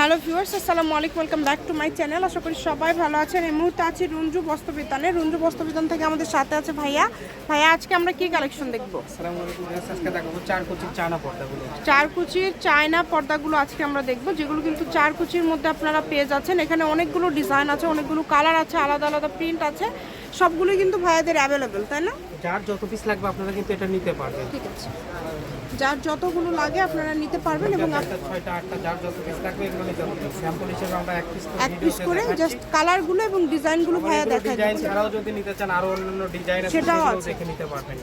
Hello viewers আসসালামু আলাইকুম welcome back to my channel. আশা করি সবাই ভালো আছেন। এই মুহূর্তে আছি রুঞ্জু বস্ত্রবিতানে। রুঞ্জু বস্ত্রবিতান থেকে আমাদের সাথে আছে ভাইয়া। ভাইয়া আজকে আমরা কি কালেকশন দেখব? আসসালামু আলাইকুম গাইস আজকে দেখাবো চার কোচিং চায়না পর্দাগুলো। চার কুচির চায়না পর্দাগুলো আজকে আমরা দেখব যেগুলো কিন্তু চার কুচির মধ্যে আপনারা পেয়ে যাচ্ছেন। এখানে অনেকগুলো ডিজাইন আছে অনেকগুলো কালার আছে আলাদা আলাদা প্রিন্ট আছে। সবগুলোই কিন্তু ভাইয়াদের অ্যাভেলেবেল তাই না? যার যত পিস লাগবে আপনারা কিন্তু এটা নিতে পারবেন। ঠিক আছে। যার যতগুলো লাগে আপনারা নিতে পারবেন এবং এক পিস করে জাস্ট কালারগুলো এবং ডিজাইনগুলো ভাইয়া ডিজাইন ছাড়াও যদি নিতে চান আরও অন্যান্য ডিজাইন সেটাও আছে। দেখে নিতে পারবেন।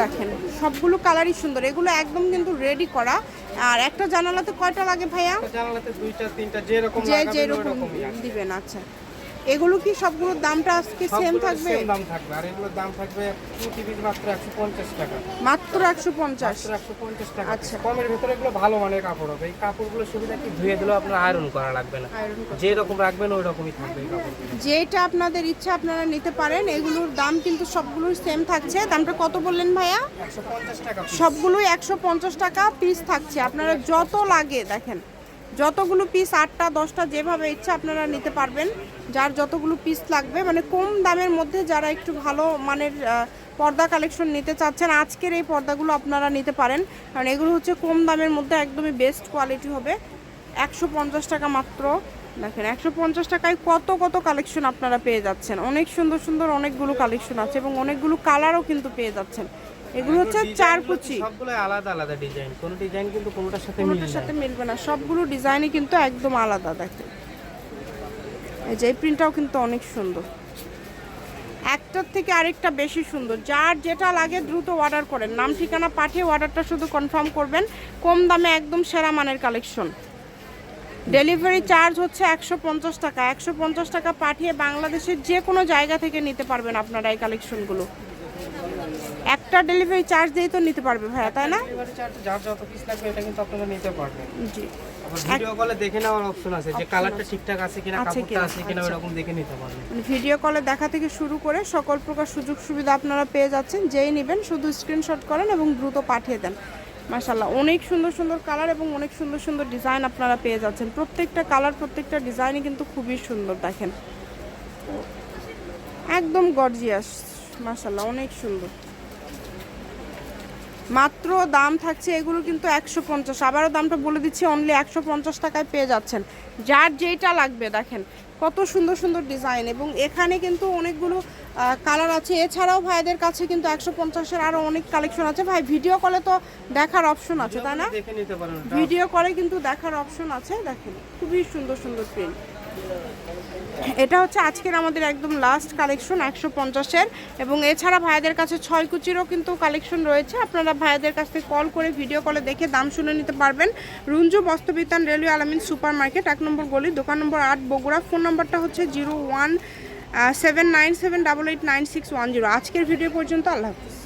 দেখেন সবগুলো কালারই সুন্দর। এগুলো একদম কিন্তু রেডি করা। আর একটা জানালাতে কয়টা লাগে ভাইয়া? জানালাতে দুইটা তিনটা যেরকম যে যেরকম দিবেন আচ্ছা। এগুলো কি সবগুলোর দামটা আজকে সেম থাকবে? same দাম থাকবে। আর এগুলোর দাম থাকবে প্রতি পিস মাত্র একশো পঞ্চাশ টাকা। মাত্র একশো পঞ্চাশ? মাত্র একশো পঞ্চাশ টাকা আচ্ছা। কমের ভিতরে এগুলো ভালো মানের কাপড় হবে। এই কাপড়গুলো সুবিধা কি? ধুয়ে দিলেও আপনার আয়রন করা লাগবে না। যে রকম রাখবেন ওই রকমই থাকবে এই কাপড়গুলো। যেটা আপনাদের ইচ্ছা আপনারা নিতে পারেন। এগুলোর দাম কিন্তু সবগুলোই সেম থাকছে। দামটা কত বললেন ভাইয়া? একশো পঞ্চাশ টাকা piece। সবগুলোই একশো পঞ্চাশ টাকা পিস থাকছে। আপনারা যত লাগে দেখেন যতগুলো পিস আটটা, দশটা যেভাবে ইচ্ছা আপনারা নিতে পারবেন, যার যতগুলো পিস লাগবে মানে কম দামের মধ্যে যারা একটু ভালো মানের পর্দা কালেকশন নিতে চাচ্ছেন, আজকের এই পর্দাগুলো আপনারা নিতে পারেন। কারণ এগুলো হচ্ছে কম দামের মধ্যে একদমই বেস্ট কোয়ালিটি হবে। একশো পঞ্চাশ টাকা মাত্র। দেখেন, একশো পঞ্চাশ টাকায় কত কত কালেকশন আপনারা পেয়ে যাচ্ছেন। অনেক সুন্দর সুন্দর অনেকগুলো কালেকশন আছে এবং অনেকগুলো কালারও কিন্তু পেয়ে যাচ্ছেন। এগুলো হচ্ছে চার কুচি। সবগুলো আলাদা আলাদা ডিজাইন কোন ডিজাইন কিন্তু কোনোটার সাথে মিল কোনোটার সাথে মিলবে না। সবগুলো ডিজাইনই কিন্তু একদম আলাদা দেখেন। এই যে এই প্রিন্টটাও কিন্তু অনেক সুন্দর। একটার থেকে আরেকটা বেশি সুন্দর। যার যেটা লাগে দ্রুত অর্ডার করেন। নাম ঠিকানা পাঠিয়ে অর্ডারটা শুধু কনফার্ম করবেন। কম দামে একদম সেরা মানের কালেকশন ডেলিভারি চার্জ হচ্ছে একশো পঞ্চাশ টাকা। একশো পঞ্চাশ টাকা পাঠিয়ে বাংলাদেশের যে কোনো জায়গা থেকে নিতে পারবেন আপনারা এই কালেকশনগুলো একটা ডেলিভারি চার্জ দিয়েই তো নিতে পারবে ভাইয়া তাই না? ডেলিভারি চার্জ যার যত পিস লাগবে এটা কিন্তু আপনারা নিতে পারবেন। জি। ভিডিও কলে দেখে নেওয়ার অপশন আছে যে কালারটা ঠিকঠাক আছে কিনা কাপড়টা আছে কিনা আচ্ছা। ওরকম দেখে নিতে পারবেন। ভিডিও কলে দেখা থেকে শুরু করে সকল প্রকার সুযোগ সুবিধা আপনারা পেয়ে যাচ্ছেন যেই নেবেন শুধু স্ক্রিনশট করেন এবং দ্রুত পাঠিয়ে দেন। মাশাল্লাহ অনেক সুন্দর সুন্দর কালার এবং অনেক সুন্দর সুন্দর ডিজাইন আপনারা পেয়ে যাচ্ছেন। প্রত্যেকটা কালার প্রত্যেকটা ডিজাইনই কিন্তু খুবই সুন্দর দেখেন। একদম গর্জিয়াস মাশাল্লাহ অনেক সুন্দর। মাত্র দাম থাকছে এগুলো কিন্তু একশো পঞ্চাশ। আবারও দামটা বলে দিচ্ছি অনলি একশো পঞ্চাশ টাকায় পেয়ে যাচ্ছেন। যার যেটা লাগবে দেখেন কত সুন্দর সুন্দর ডিজাইন এবং এখানে কিন্তু অনেকগুলো কালার আছে। এছাড়াও ভাইদের কাছে কিন্তু একশো পঞ্চাশের আরও অনেক কালেকশন আছে। ভাই ভিডিও কলে তো দেখার অপশন আছে তাই না। ভিডিও কলে কিন্তু দেখার অপশন আছে দেখেন খুবই সুন্দর সুন্দর প্রিন্ট এটা হচ্ছে আজকের আমাদের একদম লাস্ট কালেকশন একশো পঞ্চাশের। এবং এছাড়া ভাইদের কাছে ছয় কুচিরও কিন্তু কালেকশন রয়েছে। আপনারা ভাইদের কাছ থেকে কল করে ভিডিও কলে দেখে দাম শুনে নিতে পারবেন। Runju Bastrabitan railway Alamin super market এক নম্বর গলি, দোকান নম্বর আট, বগুড়া। ফোন নম্বরটা হচ্ছে zero one seven nine seven double eight nine six one zero. আজকের ভিডিও পর্যন্ত আল্লাহ হাফিজ।